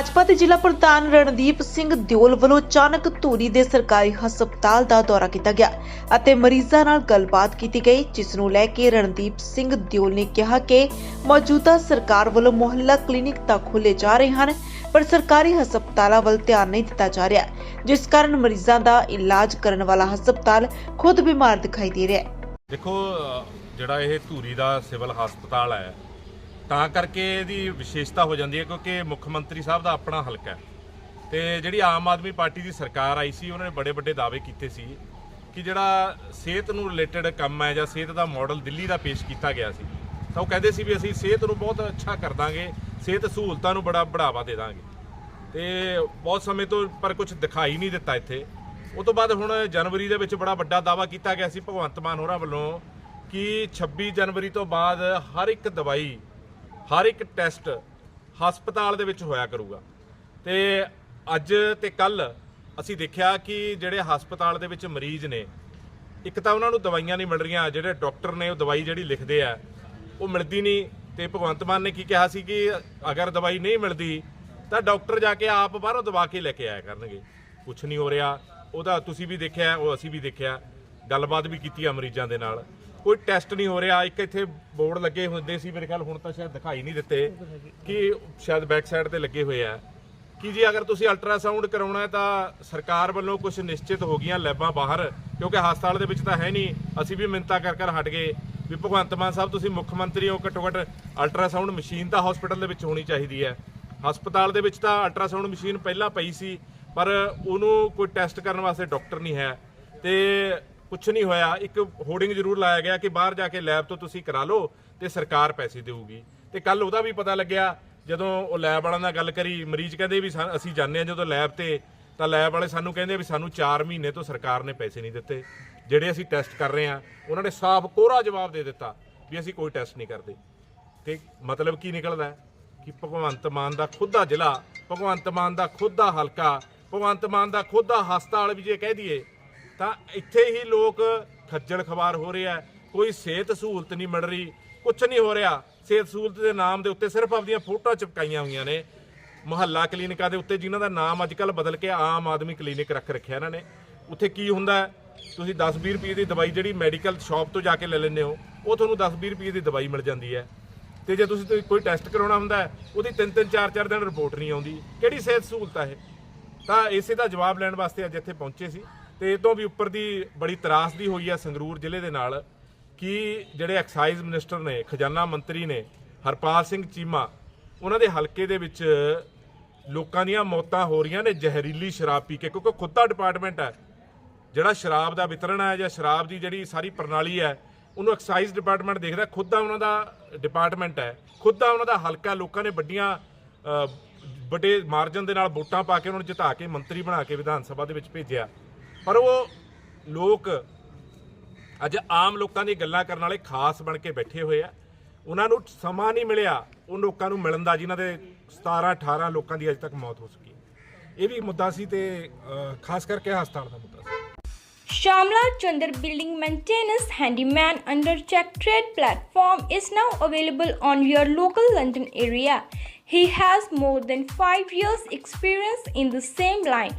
ਭਾਜਪਾ ਦੇ ਜ਼ਿਲ੍ਹਾ ਪ੍ਰਧਾਨ ਰਣਦੀਪ ਸਿੰਘ ਦਿਓਲ ਵੱਲੋਂ ਅਚਾਨਕ ਧੂਰੀ ਦੇ ਸਰਕਾਰੀ ਹਸਪਤਾਲ ਦਾ ਦੌਰਾ ਕੀਤਾ ਗਿਆ ਅਤੇ ਮਰੀਜ਼ਾਂ ਨਾਲ ਗੱਲਬਾਤ ਕੀਤੀ ਗਈ, ਜਿਸ ਨੂੰ ਲੈ ਕੇ ਰਣਦੀਪ ਸਿੰਘ ਦਿਓਲ ਨੇ ਕਿਹਾ ਕਿ ਮੌਜੂਦਾ ਸਰਕਾਰ ਵੱਲੋਂ ਮੁਹੱਲਾ ਕਲੀਨਿਕ ਤਾਂ ਖੋਲ੍ਹੇ ਜਾ ਰਹੇ ਹਨ, ਪਰ ਸਰਕਾਰੀ ਹਸਪਤਾਲਾਂ ਵੱਲ ਧਿਆਨ ਨਹੀਂ ਦਿੱਤਾ ਜਾ ਰਿਹਾ, ਜਿਸ ਕਾਰਨ ਮਰੀਜ਼ਾਂ ਦਾ ਇਲਾਜ ਕਰਨ ਵਾਲਾ ਹਸਪਤਾਲ ਖੁਦ ਬਿਮਾਰ ਦਿਖਾਈ ਦੇ ਰਿਹਾ ਹੈ। ਦੇਖੋ ਜਿਹੜਾ ਇਹ ਧੂਰੀ ਦਾ ਸਿਵਲ ਹਸਪਤਾਲ ਹੈ ਤਾਂ ਕਰਕੇ ਇਹਦੀ ਵਿਸ਼ੇਸ਼ਤਾ ਹੋ ਜਾਂਦੀ ਹੈ ਕਿਉਂਕਿ ਮੁੱਖ ਮੰਤਰੀ ਸਾਹਿਬ ਦਾ ਆਪਣਾ ਹਲਕਾ ਹੈ। ਤੇ ਜਿਹੜੀ ਆਮ ਆਦਮੀ ਪਾਰਟੀ ਦੀ ਸਰਕਾਰ ਆਈ ਸੀ, ਉਹਨਾਂ ਨੇ ਬੜੇ ਵੱਡੇ ਦਾਅਵੇ ਕੀਤੇ ਸੀ ਕਿ ਜਿਹੜਾ ਸਿਹਤ ਨੂੰ ਰਿਲੇਟਡ ਕੰਮ ਹੈ ਜਾਂ ਸਿਹਤ ਦਾ ਮਾਡਲ ਦਿੱਲੀ ਦਾ ਪੇਸ਼ ਕੀਤਾ ਗਿਆ ਸੀ, ਤਾਂ ਉਹ ਕਹਿੰਦੇ ਸੀ ਵੀ ਅਸੀਂ ਸਿਹਤ ਨੂੰ ਬਹੁਤ ਅੱਛਾ ਕਰ ਦਾਂਗੇ, ਸਿਹਤ ਸਹੂਲਤਾਂ ਨੂੰ ਬੜਾ ਬੜਾਵਾ ਦੇ ਦਾਂਗੇ। ਤੇ ਬਹੁਤ ਸਮੇਂ ਤੋਂ ਪਰ ਕੁਝ ਦਿਖਾਈ ਨਹੀਂ ਦਿੱਤਾ ਇੱਥੇ। ਉਹ ਤੋਂ ਬਾਅਦ ਹੁਣ ਜਨਵਰੀ ਦੇ ਵਿੱਚ ਬੜਾ ਵੱਡਾ ਦਾਵਾ ਕੀਤਾ ਗਿਆ ਸੀ ਭਗਵੰਤ ਮਾਨ ਹੋਰਾਂ ਵੱਲੋਂ ਕਿ 26 ਜਨਵਰੀ ਤੋਂ ਬਾਅਦ ਹਰ ਇੱਕ ਦਵਾਈ ਹਰ ਇੱਕ ਟੈਸਟ ਹਸਪਤਾਲ ਦੇ ਵਿੱਚ ਹੋਇਆ ਕਰੂਗਾ। ਤੇ ਅੱਜ ਤੇ ਕੱਲ ਅਸੀਂ ਦੇਖਿਆ ਕਿ ਜਿਹੜੇ ਹਸਪਤਾਲ ਦੇ ਵਿੱਚ ਮਰੀਜ਼ ਨੇ, ਇੱਕ ਤਾਂ ਉਹਨਾਂ ਨੂੰ ਦਵਾਈਆਂ ਨਹੀਂ ਮਿਲ ਰਹੀਆਂ, ਜਿਹੜੇ ਡਾਕਟਰ ਨੇ ਉਹ ਦਵਾਈ ਜਿਹੜੀ ਲਿਖਦੇ ਆ, ਉਹ ਮਿਲਦੀ ਨਹੀਂ। ਤੇ ਭਗਵੰਤ ਮਾਨ ਨੇ ਕੀ ਕਿਹਾ ਸੀ ਕਿ ਅਗਰ ਦਵਾਈ ਨਹੀਂ ਮਿਲਦੀ, ਤਾਂ ਡਾਕਟਰ ਜਾ ਕੇ ਆਪ ਬਾਹਰੋਂ ਦਵਾ ਕੇ ਲੈ ਕੇ ਆਇਆ ਕਰਨਗੇ। ਕੁਝ ਨਹੀਂ ਹੋ ਰਿਹਾ। ਉਹਦਾ ਤੁਸੀਂ ਵੀ ਦੇਖਿਆ, ਉਹ ਅਸੀਂ ਵੀ ਦੇਖਿਆ। ਗੱਲਬਾਤ ਵੀ ਕੀਤੀ ਆ ਮਰੀਜ਼ਾਂ ਦੇ ਨਾਲ। ਕੋਈ ਟੈਸਟ ਨਹੀਂ ਹੋ ਰਿਹਾ। ਇੱਕ ਇੱਥੇ ਬੋਰਡ ਲੱਗੇ ਹੁੰਦੇ ਸੀ, ਮੇਰੇ ਖਿਆਲ ਹੁਣ ਤਾਂ ਸ਼ਾਇਦ ਦਿਖਾਈ ਨਹੀਂ ਦਿੱਤੇ ਕਿ ਸ਼ਾਇਦ ਬੈਕ ਸਾਈਡ ਤੇ ਲੱਗੇ ਹੋਏ ਆ। ਕਿ ਜੀ, ਅਗਰ ਤੁਸੀਂ ਅਲਟਰਾਸਾਊਂਡ ਕਰਾਉਣਾ ਤਾਂ ਸਰਕਾਰ ਵੱਲੋਂ ਕੁਝ ਨਿਸ਼ਚਿਤ ਹੋ ਗਈਆਂ ਲੈਬਾਂ ਬਾਹਰ, ਕਿਉਂਕਿ ਹਸਪਤਾਲ ਦੇ ਵਿੱਚ ਤਾਂ ਹੈ ਨਹੀਂ। ਅਸੀਂ ਵੀ ਮਿੰਤਾ ਕਰ ਕਰ ਹਟ ਗਏ। ਵੀ ਭਗਵੰਤ ਮਾਨ ਸਾਹਿਬ, ਤੁਸੀਂ ਮੁੱਖ ਮੰਤਰੀ ਹੋ, ਘੱਟੋ ਘੱਟ ਅਲਟਰਾਸਾਊਂਡ ਮਸ਼ੀਨ ਤਾਂ ਹਸਪੀਟਲ ਦੇ ਵਿੱਚ ਹੋਣੀ ਚਾਹੀਦੀ ਹੈ। ਹਸਪਤਾਲ ਦੇ ਵਿੱਚ ਤਾਂ ਅਲਟਰਾਸਾਊਂਡ ਮਸ਼ੀਨ ਪਹਿਲਾਂ ਪਈ ਸੀ, ਪਰ ਉਹਨੂੰ ਕੋਈ ਟੈਸਟ ਕਰਨ ਵਾਸਤੇ ਡਾਕਟਰ ਨਹੀਂ ਹੈ। ਤੇ ਕੁਝ ਨਹੀਂ ਹੋਇਆ। ਇੱਕ ਹੋਰਡਿੰਗ ਜ਼ਰੂਰ ਲਾਇਆ ਗਿਆ ਕਿ ਬਾਹਰ ਜਾ ਕੇ ਲੈਬ ਤੋਂ ਤੁਸੀਂ ਕਰਾ ਲਓ ਤੇ ਸਰਕਾਰ ਪੈਸੇ ਦੇਊਗੀ। ਤੇ ਕੱਲ ਉਹਦਾ ਵੀ ਪਤਾ ਲੱਗਿਆ, ਜਦੋਂ ਉਹ ਲੈਬ ਵਾਲਿਆਂ ਨਾਲ ਗੱਲ ਕਰੀ, ਮਰੀਜ਼ ਕਹਿੰਦੇ ਵੀ ਸਾ- ਅਸੀਂ ਜਾਣਦੇ ਹਾਂ ਜਦੋਂ ਲੈਬ ਤੇ, ਤਾਂ ਲੈਬ ਵਾਲੇ ਸਾਨੂੰ ਕਹਿੰਦੇ ਵੀ ਸਾਨੂੰ 4 ਮਹੀਨੇ ਤੋਂ ਸਰਕਾਰ ਨੇ ਪੈਸੇ ਨਹੀਂ ਦਿੱਤੇ। ਜਿਹੜੇ ਅਸੀਂ ਟੈਸਟ ਕਰ ਰਹੇ ਹਾਂ, ਉਹਨਾਂ ਨੇ ਸਾਫ਼ ਕੋਰਾ ਜਵਾਬ ਦੇ ਦਿੱਤਾ ਵੀ ਅਸੀਂ ਕੋਈ ਟੈਸਟ ਨਹੀਂ ਕਰਦੇ। ਤੇ ਮਤਲਬ ਕੀ ਨਿਕਲਦਾ ਕਿ ਭਗਵੰਤ ਮਾਨ ਦਾ ਖੁਦ ਦਾ ਜ਼ਿਲ੍ਹਾ, ਭਗਵੰਤ ਮਾਨ ਦਾ ਖੁਦ ਦਾ ਹਲਕਾ, ਭਗਵੰਤ ਮਾਨ ਦਾ ਖੁਦ ਦਾ ਹਸਪਤਾਲ ਵੀ ਜੇ ਕਹਿ ਦਈਏ ਤਾਂ ਇੱਥੇ ਹੀ ਲੋਕ ਖੱਜਲ ਖਵਾਰ ਹੋ ਰਿਹਾ ਕੋਈ ਸਿਹਤ ਸਹੂਲਤ ਨਹੀਂ ਮਿਲ ਰਹੀ ਕੁਝ ਨਹੀਂ ਹੋ ਰਿਹਾ। ਸਿਹਤ ਸਹੂਲਤ ਦੇ ਨਾਮ ਦੇ ਉੱਤੇ ਸਿਰਫ ਆਪਦੀਆਂ ਫੋਟੋਆਂ ਚਿਪਕਾਈਆਂ ਹੋਈਆਂ ਨੇ। ਮੁਹੱਲਾ ਕਲੀਨਿਕਾਂ ਦੇ ਉੱਤੇ ਜਿਨ੍ਹਾਂ ਦਾ ਨਾਮ ਅੱਜ ਕੱਲ ਬਦਲ ਕੇ ਆਮ ਆਦਮੀ ਕਲੀਨਿਕ ਰੱਖ ਰੱਖਿਆ ਇਹਨਾਂ ਨੇ। ਉੱਥੇ ਕੀ ਹੁੰਦਾ ਤੁਸੀਂ 10-20 ਰੁਪਏ ਦੀ ਦਵਾਈ ਜਿਹੜੀ ਮੈਡੀਕਲ ਸ਼ਾਪ ਤੋਂ ਜਾ ਕੇ ਲੈ ਲੈਂਦੇ ਹੋ, ਉਹ ਤੁਹਾਨੂੰ 10-20 ਰੁਪਏ ਦੀ ਦਵਾਈ ਮਿਲ ਜਾਂਦੀ ਹੈ। ਤੇ ਜੇ ਤੁਸੀਂ ਕੋਈ- ਟੈਸਟ ਕਰਾਉਣਾ ਹੁੰਦਾ ਉਹਦੀ 3-3 4-4 ਦਿਨ ਰਿਪੋਰਟ ਨਹੀਂ ਆਉਂਦੀ। ਕਿਹੜੀ ਸਿਹਤ ਸਹੂਲਤ ਹੈ ਇਹ? ਤਾਂ ਇਸੇ ਦਾ ਜਵਾਬ ਲੈਣ ਵਾਸਤੇ ਅੱਜ ਇੱਥੇ ਪਹੁੰਚੇ ਸੀ। ਤੇ ਇਹ ਤੋਂ ਵੀ ਉੱਪਰ ਦੀ ਬੜੀ ਤਰਾਸਦੀ ਹੋਈ ਹੈ ਸੰਗਰੂਰ ਜ਼ਿਲ੍ਹੇ ਦੇ ਨਾਲ, ਕਿ ਜਿਹੜੇ ਐਕਸਾਈਜ਼ ਮਿਨਿਸਟਰ ਨੇ, ਖਜ਼ਾਨਾ ਮੰਤਰੀ ਨੇ, ਹਰਪਾਲ ਸਿੰਘ ਚੀਮਾ, ਉਹਨਾਂ ਦੇ ਹਲਕੇ ਦੇ ਵਿੱਚ ਲੋਕਾਂ ਦੀਆਂ ਮੌਤਾਂ ਹੋ ਰਹੀਆਂ ਨੇ, ਜ਼ਹਿਰੀਲੀ ਸ਼ਰਾਬ ਪੀ ਕੇ, ਕਿਉਂਕਿ ਖੁਦ ਦਾ ਡਿਪਾਰਟਮੈਂਟ ਹੈ। ਜਿਹੜਾ ਸ਼ਰਾਬ ਦਾ ਵਿਤਰਣ ਹੈ ਜਾਂ ਸ਼ਰਾਬ ਦੀ ਜਿਹੜੀ ਸਾਰੀ ਪ੍ਰਣਾਲੀ ਹੈ, ਉਹਨੂੰ ਐਕਸਾਈਜ਼ ਡਿਪਾਰਟਮੈਂਟ ਦੇਖਦਾ, ਖੁਦ ਦਾ ਉਹਨਾਂ ਦਾ ਡਿਪਾਰਟਮੈਂਟ ਹੈ। ਖੁਦ ਦਾ ਉਹਨਾਂ ਦਾ ਹਲਕਾ, ਲੋਕਾਂ ਨੇ ਵੱਡੀਆਂ ਵੱਡੇ ਮਾਰਜਨ ਦੇ ਨਾਲ ਵੋਟਾਂ ਪਾ ਕੇ ਉਹਨਾਂ ਨੂੰ ਜਿਤਾ ਕੇ ਮੰਤਰੀ ਬਣਾ ਕੇ ਵਿਧਾਨ ਸਭਾ ਦੇ ਵਿੱਚ ਭੇਜਿਆ। ਪਰ ਉਹ ਲੋਕ ਅੱਜ ਆਮ ਲੋਕਾਂ ਦੀ ਗੱਲਾਂ ਕਰਨ ਵਾਲੇ ਖਾਸ ਬਣ ਕੇ ਬੈਠੇ ਹੋਏ ਆ ਉਹਨਾਂ ਨੂੰ ਸਮਾਂ ਨਹੀਂ ਮਿਲਿਆ ਉਹ ਲੋਕਾਂ ਨੂੰ ਮਿਲਣ ਦਾ ਜਿਨ੍ਹਾਂ ਦੇ 17 18 ਲੋਕਾਂ ਦੀ ਅਜੇ ਤੱਕ ਮੌਤ ਹੋ ਚੁੱਕੀ ਹੈ ਇਹ ਵੀ ਮੁੱਦਾ ਸੀ ਤੇ ਅ, ਖਾਸ ਕਰਕੇ ਹਸਪਤਾਲ ਦਾ ਮੁੱਦਾ ਸੀ Shamla Chandar Building Maintenance Handyman under Check Trade platform is now available on your local London area. He has more than 5 years experience in the same line.